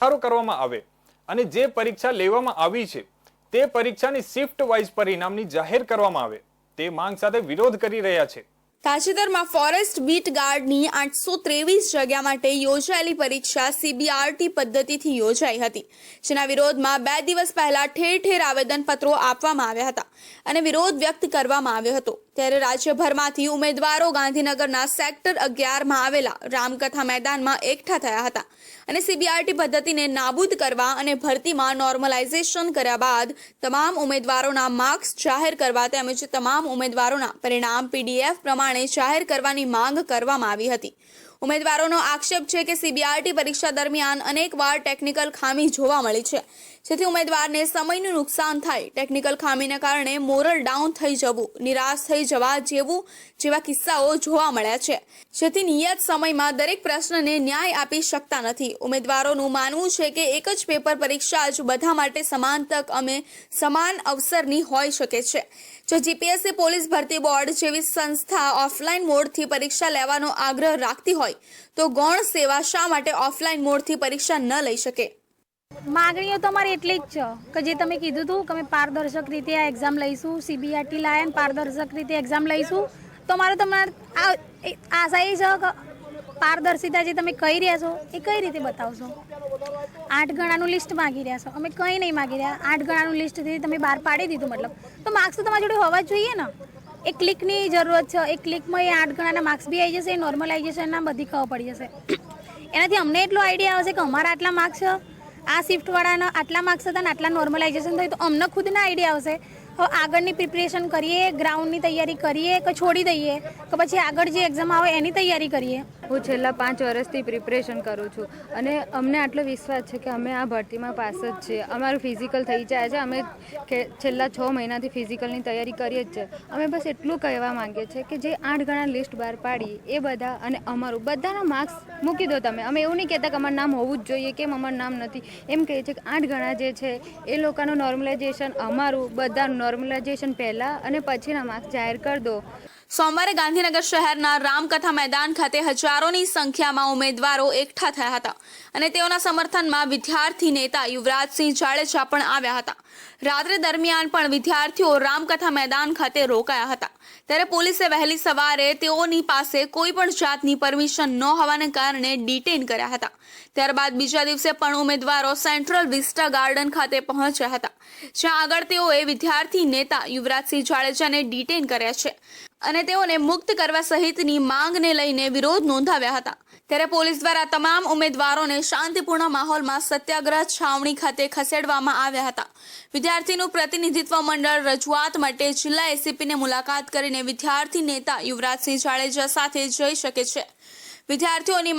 સુધારો કરવામાં આવે અને જે પરીક્ષા લેવામાં આવી છે, તે પરીક્ષાની શિફ્ટ વાઇઝ પરિણામની જાહેર કરવામાં આવે. તે માંગ સાથે વિરોધ કરી રહ્યા છે. તાજેતરમાં ફોરેસ્ટ બીટ ગાર્ડની આઠસો ત્રેવીસ જગ્યા માટે યોજાયેલી પરીક્ષા સીબીઆરટી પદ્ધતિથી યોજાઈ હતી, જેના વિરોધમાં બે દિવસ પહેલા ઠેર ઠેર આવેદનપત્રો આપવામાં આવ્યા હતા અને વિરોધ વ્યક્ત કરવામાં આવ્યો હતો. ત્યારે રાજ્યભરમાંથી ઉમેદવારો ગાંધીનગરના સેક્ટર અગિયારમાં આવેલા રામકથા મેદાનમાં એકઠા થયા હતા અને સીબીઆરટી પદ્ધતિને નાબૂદ કરવા અને ભરતીમાં નોર્મલાઇઝેશન કર્યા બાદ તમામ ઉમેદવારોના માર્ક્સ જાહેર કરવા તેમજ તમામ ઉમેદવારોના પરિણામ પીડીએફ પ્રમાણે જાહેર કરવાની માંગ કરવામાં આવી હતી. ઉમેદવારોનો આક્ષેપ છે કે સીબીઆરટી પરીક્ષા દરમિયાન અનેકવાર ટેકનિકલ ખામી જોવા મળી છે. જેથી ઉમેદવારને સમયનું નુકસાન થાય. ટેકનિકલ ખામીને કારણે મોરલ ડાઉન થઈ જવું, નિરાશ થઈ જવા જેવું જેવા કિસ્સાઓ જોવા મળ્યા છે. જેથી નિયત સમયમાં દરેક પ્રશ્નને ન્યાય આપી શકતા નથી. ઉમેદવારોનું માનવું છે કે એક જ પેપર પરીક્ષા જ બધા માટે સમાન તક અમે સમાન અવસરની હોઈ શકે છે. જો જીપીએસસી પોલીસ ભરતી બોર્ડ જેવી સંસ્થા ઓફલાઈન મોડથી પરીક્ષા લેવાનો આગ્રહ રાખતી હોય તો ગૌણ સેવા શા માટે ઓફલાઈન મોડથી પરીક્ષા ન લઈ શકે? માગણીઓ તમારી એટલી જ છે, કે જે તમે કીધું હતું કે અમે પારદર્શક રીતે આ એક્ઝામ લઈશું સીબીઆરટી લાયા પારદર્શક રીતે એક્ઝામ લઈશું, તો મારો તમારે આ આશા એ છે કે પારદર્શિતા જે તમે કહી રહ્યા છો, એ કઈ રીતે બતાવશો? આઠ ગણાનું લિસ્ટ માગી રહ્યા છો, અમે કંઈ નહીં માગી રહ્યા, આઠ ગણાનું લિસ્ટથી તમે બહાર પાડી દીધું મતલબ, તો માર્ક્સ તો તમારી જોડે હોવા જ જોઈએ ને. એક ક્લિકની જરૂરત છે. એક ક્લિકમાં એ આઠ ગણાના માર્ક્સ બી આવી જશે નોર્મલાઇઝેશનના બધી ખબર પડી જશે. એનાથી અમને એટલો આઈડિયા આવશે કે અમારા આટલા માર્ક્સ આ શિફ્ટવાળાના આટલા માર્ક્સ હતા ને આટલા નોર્મલાઇઝેશન થયું તો અમને ખુદના આઈડિયા આવશે. હવે આગળની પ્રિપરેશન કરીએ ગ્રાઉન્ડની તૈયારી કરીએ કે છોડી દઈએ? કે પછી આગળ જે એક્ઝામ આવે એની તૈયારી કરીએ? હું છેલ્લા પાંચ વર્ષથી પ્રિપરેશન કરું છું. અને અમને આટલો વિશ્વાસ છે કે અમે આ ભરતીમાં પાસ જ છીએ. અમારું ફિઝિકલ થઈ જાય છે. અમે છેલ્લા છ મહિનાથી ફિઝિકલની તૈયારી કરીએ જ છે. અમે બસ એટલું કહેવા માંગીએ છીએ કે જે આઠ ગણા લિસ્ટ બહાર પાડી, એ બધા અને અમારું, બધાના માર્ક્સ મૂકી દો તમે. અમે એવું નહીં કહેતા કે અમારું નામ હોવું જ જોઈએ, કેમ અમારું નામ નથી. એમ કહીએ છીએ કે આઠ ગણા જે છે, એ લોકોનું નોર્મલાઇઝેશન અમારું, બધાનું નોર્મલાઇઝેશન પહેલાં અને પછીના માર્ક્સ જાહેર કરી દો. સોમવારે ગાંધીનગર શહેરના રામકથા મેદાન ખાતે હજારોની સંખ્યામાં ઉમેદવારો એકઠા થયા હતા અને તેઓના સમર્થનમાં વિદ્યાર્થી નેતા યુવરાજસિંહ જાડેજા પણ આવ્યા હતા. રાત્રે દરમિયાન પણ વિદ્યાર્થીઓ રામકથા મેદાન ખાતે રોકાયા હતા. ત્યારે પોલીસે વહેલી સવારે તેઓની પાસે કોઈ પણ જાતની પરમિશન ન હોવાને કારણે ડિટેન કર્યા હતા. ત્યારબાદ બીજા દિવસે પણ ઉમેદવારો સેન્ટ્રલ વિસ્ટા ગાર્ડન ખાતે પહોંચ્યા હતા, જ્યાં આગળ તેઓએ વિદ્યાર્થી નેતા યુવરાજસિંહ જાડેજાને ડિટેન કર્યા છે. અને તેઓને મુક્ત કરવા સહિતની માંગને લઈને વિરોધ નોંધાવ્યા હતા. ત્યારે પોલીસ દ્વારા તમામ ઉમેદવારોને શાંતિપૂર્ણ માહોલમાં સત્યાગ્રહ છાવણી ખાતે ખસેડવામાં આવ્યા હતા. વિદ્યાર્થીનું પ્રતિનિધિત્વ મંડળ રજૂઆત માટે જિલ્લા એસીપીને મુલાકાત કરીને વિદ્યાર્થી નેતા યુવરાજસિંહ જાડેજા સાથે જઈ શકે છે. વિદ્યાર્થીઓની